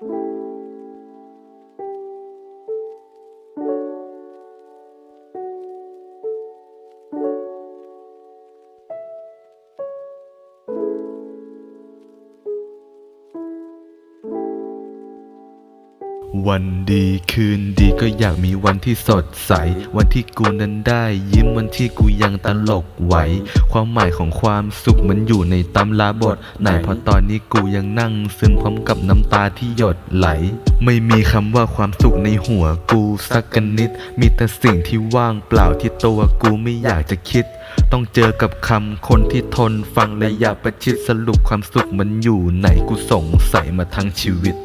thank you วันดีคืนดีก็อยากมีวันที่สดใส วันที่กูนั้นได้ยิ้มวันที่กูยังตลกไหว ความหมายของความสุขมันอยู่ในตำราบทไหนเพราะตอนนี้กูยังนั่งซึมพร้อมกับน้ำตาที่หยดไหล ไม่มีคำว่าความสุขในหัวกูสักกันนิด มีแต่สิ่งที่ว่างเปล่าที่ตัวกูไม่อยากจะคิด ต้องเจอกับคำคนที่ทนฟังและอยากประชิดสรุปความสุขมันอยู่ไหนกูสงสัยมาทั้งชีวิต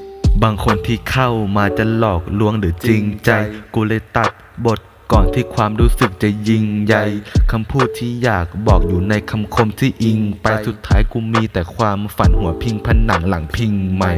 บางคนที่เข้ามาจะหลอกลวงหรือจริงใจ กูเลยตัดบทก่อนที่ความรู้สึกจะยิ่งใหญ่คำพูดที่อยากบอกอยู่ในคำคมที่อิง ไปสุดท้ายกูมีแต่ความฝันหัวพิงผนังหลังพิงใหม่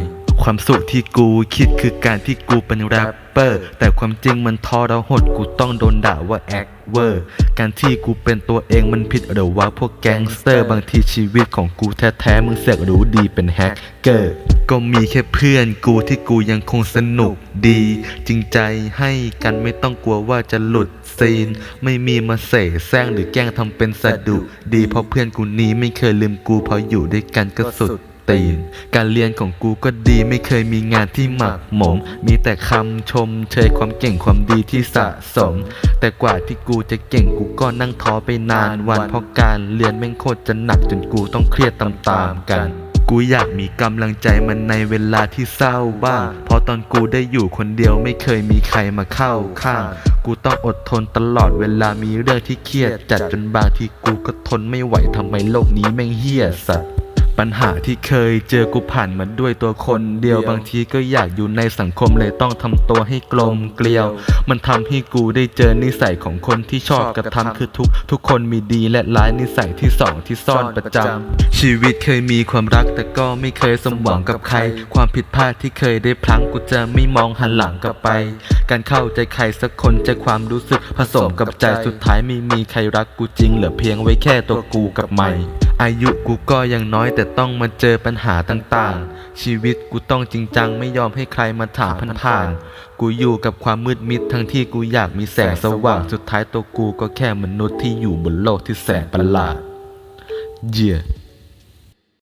ความสุขที่กูคิดคือการที่กูเป็นแรปเปอร์ แต่ความจริงมันทอเราหดกูต้องโดนด่าว่าแอคเวอร์ การที่กูเป็นตัวเองมันผิดหรือว่าพวกแก๊งสเตอร์ บางทีชีวิตของกูแท้ๆมึงเสกรู้ดีเป็นแฮกเกอร์ก็มีแค่เพื่อนกูที่กูยังคงสนุกดี จริงใจให้กันไม่ต้องกลัวว่าจะหลุดซีน ไม่มีมาเสแสร้งหรือแกล้งทำเป็นสะดุดีเพราะเพื่อนกูนี้ไม่เคยลืมกูเพราะอยู่ด้วยกันก็สุด ตีน การเรียนของกูก็ดีไม่เคยมีงานที่หมักหมม มีแต่คำชมเชยความเก่งความดีที่สะสม แต่กว่าที่กูจะเก่งกูก็นั่งท้อไปนานวันเพราะการเรียนแม่งโคตรจะหนักจนกูต้องเครียดตามๆกันกูอยากมีกำลังใจมันในเวลาที่เศร้าบ้าง เพราะตอนกูได้อยู่คนเดียวไม่เคยมีใครมาเข้าข้าง กูต้องอดทนตลอดเวลามีเรื่องที่เครียด จัดจนบางทีกูก็ทนไม่ไหวทำไมโลกนี้แม่งเฮี้ยสัส ปัญหาที่เคยเจอกูผ่านมาด้วยตัวคนเดียวบางทีก็อยากอยู่ในสังคมเลยต้องทำตัวให้กลมเกลียว มันทำให้กูได้เจอนิสัยของคนที่ชอบกระทำคือทุกทุกคนมีดีและร้ายนิสัยที่สองที่ซ่อนประจำชีวิตเคยมีความรักแต่ก็ไม่เคยสมหวังกับใคร ความผิดพลาดที่เคยได้พลั้งกูจะไม่มองหันหลังกลับไป การเข้าใจใครสักคนใจความรู้สึกผสมกับใจสุดท้ายไม่มีใครรักกูจริงเหลือเพียงไว้แค่ตัวกูกับไม่ อายุกูก็ยังน้อยแต่ต้องมาเจอปัญหาต่างๆ ชีวิตกูต้องจริงจังไม่ยอมให้ใครมาถามผ่านๆกูอยู่กับความมืดมิดทั้งที่กูอยากมีแสงสว่างสุดท้ายตัวกูก็แค่มนุษย์ที่อยู่บนโลกที่แสนประหลาดเย่ yeah.